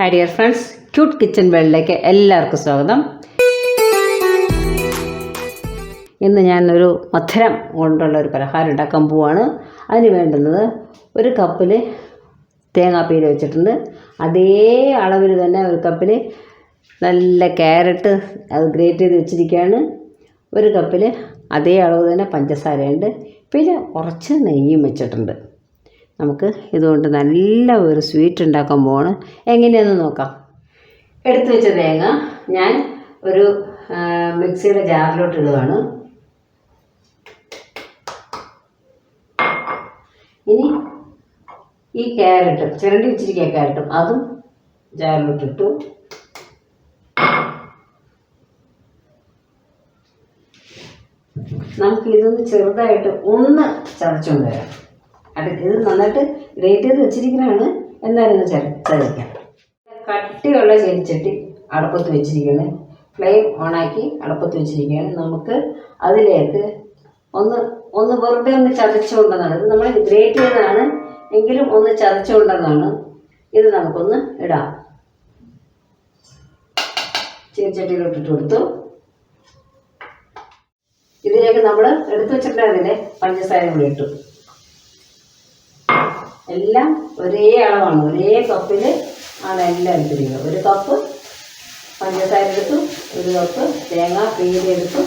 Hi dear friends cute kitchen വേൾഡിലേക്ക് എല്ലാവർക്കും സ്വാഗതം. ഇന്ന് ഞാനൊരു മധുരം കൊണ്ടുള്ള ഒരു പലഹാരം ഉണ്ടാക്കാൻ പോവാണ്. അതിന് വേണ്ടുന്നത് ഒരു കപ്പിൽ തേങ്ങാപ്പീര് വെച്ചിട്ടുണ്ട്. അതേ അളവിൽ തന്നെ ഒരു കപ്പിൽ നല്ല ക്യാരറ്റ് അത് ഗ്രേറ്റ് ചെയ്ത് വെച്ചിരിക്കുകയാണ്. ഒരു കപ്പിൽ അതേ അളവ് തന്നെ പഞ്ചസാരയുണ്ട്. പിന്നെ കുറച്ച് നെയ്യും വെച്ചിട്ടുണ്ട്. നമുക്ക് ഇതുകൊണ്ട് നല്ല ഒരു സ്വീറ്റ് ഉണ്ടാക്കാൻ പോവാണ്. എങ്ങനെയാണെന്ന് നോക്കാം. എടുത്തു വെച്ച തേങ്ങ ഞാൻ ഒരു മിക്സിയുടെ ജാറിലോട്ട് ഇടുകയാണ്. ഇനി ഈ ക്യാരറ്റ് ചിരണ്ടി വെച്ചിരിക്കുക ക്യാരറ്റും അതും ജാറിലോട്ട് ഇട്ടു. നമുക്ക് ഇതൊന്ന് ചെറുതായിട്ട് ഒന്ന് ചതച്ചുകൊണ്ട് വരാം. അത് ഇത് നന്നായിട്ട് ഗ്രേറ്റ് ചെയ്ത് വെച്ചിരിക്കുന്നതാണ് എന്തായാലും ചതയ്ക്കാം കട്ടിയുള്ള ചെരിച്ചട്ടി അടുപ്പത്ത് വെച്ചിരിക്കുകയാണ് ഫ്ലെയിം ഓണാക്കി അടുപ്പത്ത് വെച്ചിരിക്കുകയാണ് നമുക്ക് അതിലേക്ക് ഒന്ന് ഒന്ന് വെറുതെ ഒന്ന് ചതച്ചുകൊണ്ടെന്നാണ്. ഇത് നമ്മൾ ഗ്രേറ്റ് ചെയ്തതാണ്. എങ്കിലും ഒന്ന് ചതച്ചുകൊണ്ടെന്നാണ്. ഇത് നമുക്കൊന്ന് ഇടാം. ചീരച്ചട്ടിയിലോട്ട് ഇട്ട് കൊടുത്തു. ഇതിലേക്ക് നമ്മൾ എടുത്തു വെച്ചിട്ടുണ്ടായിരുന്നില്ലേ? പഞ്ചസാര കൂടി ഇട്ടു. എല്ലാം ഒരേ അളവാണ്. ഒരേ കപ്പിൽ ആണ് എല്ലാം എടുത്തിരിക്കുന്നത്. ഒരു കപ്പ് പഞ്ചസാര എടുത്തു ഒരു കപ്പ് തേങ്ങ പീരി എടുത്തു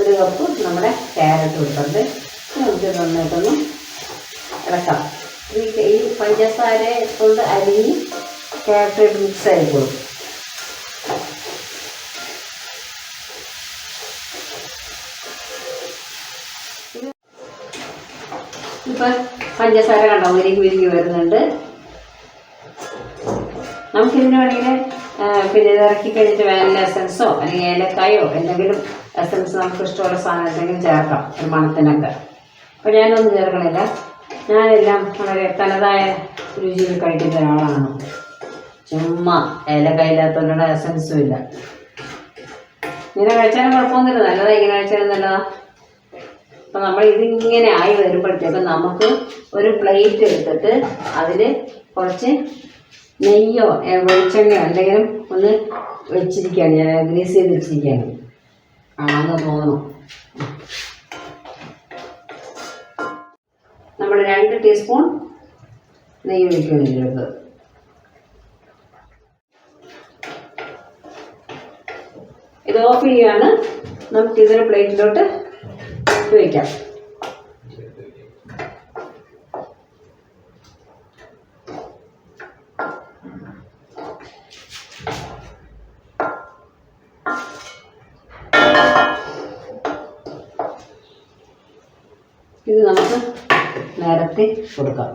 ഒരു കപ്പ് നമ്മുടെ ക്യാരറ്റ് എടുത്തിട്ടുണ്ട്. നമുക്ക് നന്നായിട്ടൊന്ന് ഇളക്കാം. ഈ പഞ്ചസാര കൊണ്ട് അരിഞ്ഞ് ക്യാരറ്റ് മിക്സ് ആയിക്കോളും. പഞ്ചസാര കണ്ടോ? ഉരുകി ഉരുകി വരുന്നുണ്ട്. നമുക്കിതിന് വേണമെങ്കിൽ പിന്നെ ഇറക്കി കഴിഞ്ഞിട്ട് വാനില എസൻസോ അല്ലെങ്കിൽ ഏലക്കായോ എന്തെങ്കിലും എസൻസ് നമുക്ക് ഇഷ്ടമുള്ള സാധനം എന്തെങ്കിലും ചേർക്കാം ഒരു മണത്തിനൊക്കെ. അപ്പോൾ ഞാനൊന്നും ചേർക്കണില്ല. ഞാനെല്ലാം വളരെ തനതായ രുചിയിൽ കഴിക്കുന്ന ഒരാളാണ്. ചുമ്മാ ഏലക്കായില്ലാത്തവരുടെ എസൻസും ഇല്ല. ഇങ്ങനെ കഴിച്ചാലും കുഴപ്പമൊന്നുമില്ല. നല്ലതാണ് ഇങ്ങനെ കഴിച്ചാലും നല്ലതാ. അപ്പം നമ്മൾ ഇതിങ്ങനെ ആയി വരുമ്പോഴത്തേക്കും നമുക്ക് ഒരു പ്ലേറ്റ് എടുത്തിട്ട് അതിൽ കുറച്ച് നെയ്യോ വെളിച്ചെണ്ണയോ എന്തെങ്കിലും ഒന്ന് വെച്ചിരിക്കുകയാണ് ഞാൻ ഗ്രീസ് ചെയ്ത് വെച്ചിരിക്കുകയാണ്. ആണെന്ന് തോന്നുന്നു. നമ്മൾ രണ്ട് ടീസ്പൂൺ നെയ്യ് വെക്കുന്നുണ്ട് ഇത് ഓഫ് ചെയ്യുകയാണ്. നമുക്ക് ഇതൊരു പ്ലേറ്റിലോട്ട് ഇട്ട് വയ്ക്കാം ഇത് നമുക്ക് നേരത്തെ കൊടുക്കാം.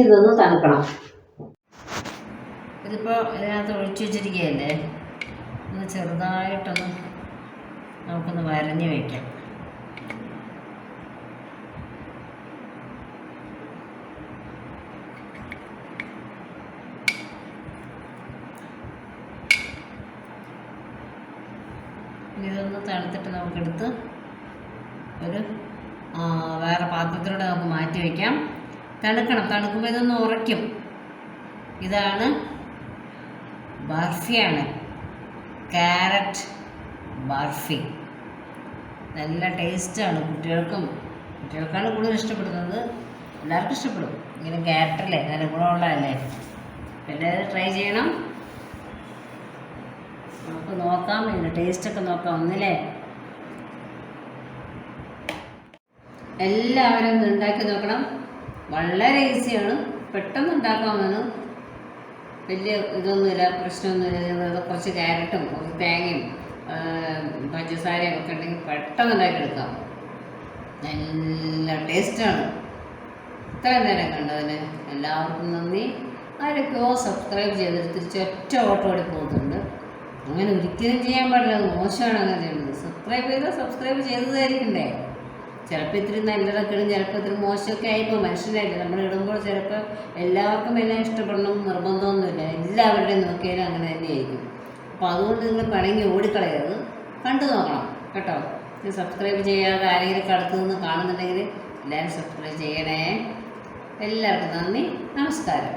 ഇതൊന്ന് തണുക്കണം. ഇതിപ്പോ ഇതിനകത്ത് ഒഴിച്ചു വെച്ചിരിക്കുകയല്ലേ? ഒന്ന് ചെറുതായിട്ടൊന്ന് നമുക്കൊന്ന് വരഞ്ഞു വയ്ക്കാം ഇതൊന്ന് തണുത്തിട്ട് നമുക്കെടുത്ത് ഒരു വേറെ പാത്രത്തിലൂടെ നമുക്ക് മാറ്റി വയ്ക്കാം തണുക്കണം. തണുക്കുമ്പോൾ ഇതൊന്ന് ഉറയ്ക്കും. ഇതാണ് ബർഫിയാണ്. ക്യാരറ്റ് ബർഫി. നല്ല ടേസ്റ്റാണ് കുട്ടികൾക്കും. കുട്ടികൾക്കാണ് കൂടുതൽ ഇഷ്ടപ്പെടുന്നത്. എല്ലാവർക്കും ഇഷ്ടപ്പെടും. ഇങ്ങനെ ക്യാരറ്റല്ലേ നല്ല ഗുണമുള്ളതല്ലേ പിന്നെ ട്രൈ ചെയ്യണം. നമുക്ക് നോക്കാം. ഇതിന്റെ ടേസ്റ്റൊക്കെ നോക്കാം ഒന്നില്ലേ എല്ലാവരും ഉണ്ടാക്കി നോക്കണം. വളരെ ഈസിയാണ്. പെട്ടെന്ന് ഉണ്ടാക്കാമെന്ന് വലിയ ഇതൊന്നുമില്ല പ്രശ്നമൊന്നുമില്ല. കുറച്ച് ക്യാരറ്റും കുറച്ച് തേങ്ങയും പഞ്ചസാരയും ഒക്കെ ഉണ്ടെങ്കിൽ പെട്ടെന്ന് ഉണ്ടാക്കിയെടുക്കാം നല്ല ടേസ്റ്റാണ്. ഇത്രയും നേരം കണ്ടതിന് എല്ലാവർക്കും നന്ദി. ആരൊക്കെയോ സബ്സ്ക്രൈബ് ചെയ്തിട്ട് തിരിച്ച് ഒറ്റ ഓട്ടം ഓടി പോകുന്നുണ്ട്. അങ്ങനെ ഒരിക്കലും ചെയ്യാൻ പാടില്ല. മോശമാണ് അങ്ങനെ ചെയ്യുന്നത്. സബ്സ്ക്രൈബ് ചെയ്താൽ സബ്സ്ക്രൈബ് ചെയ്തതായിരിക്കണ്ടേ? ചിലപ്പോൾ ഇത്തിരി നല്ലതൊക്കെ ഇടും ചിലപ്പോൾ ഇത്തിരി മോശമൊക്കെ ആയിപ്പോൾ മനുഷ്യരായിട്ട് നമ്മൾ ഇടുമ്പോൾ ചിലപ്പോൾ എല്ലാവർക്കും എല്ലാം ഇഷ്ടപ്പെടണം നിർബന്ധമൊന്നുമില്ല. എല്ലാവരുടെയും നോക്കിയാലും അങ്ങനെ തന്നെയായിരിക്കും അപ്പോൾ അതുകൊണ്ട് നിങ്ങൾ പണങ്ങി ഓടിക്കളയരുത്. കണ്ടു നോക്കണം കേട്ടോ. സബ്സ്ക്രൈബ് ചെയ്യാതെ ആരെങ്കിലും കടത്തു നിന്ന് കാണുന്നുണ്ടെങ്കിൽ എല്ലാവരും സബ്സ്ക്രൈബ് ചെയ്യണേ. എല്ലാവർക്കും നന്ദി. നമസ്കാരം.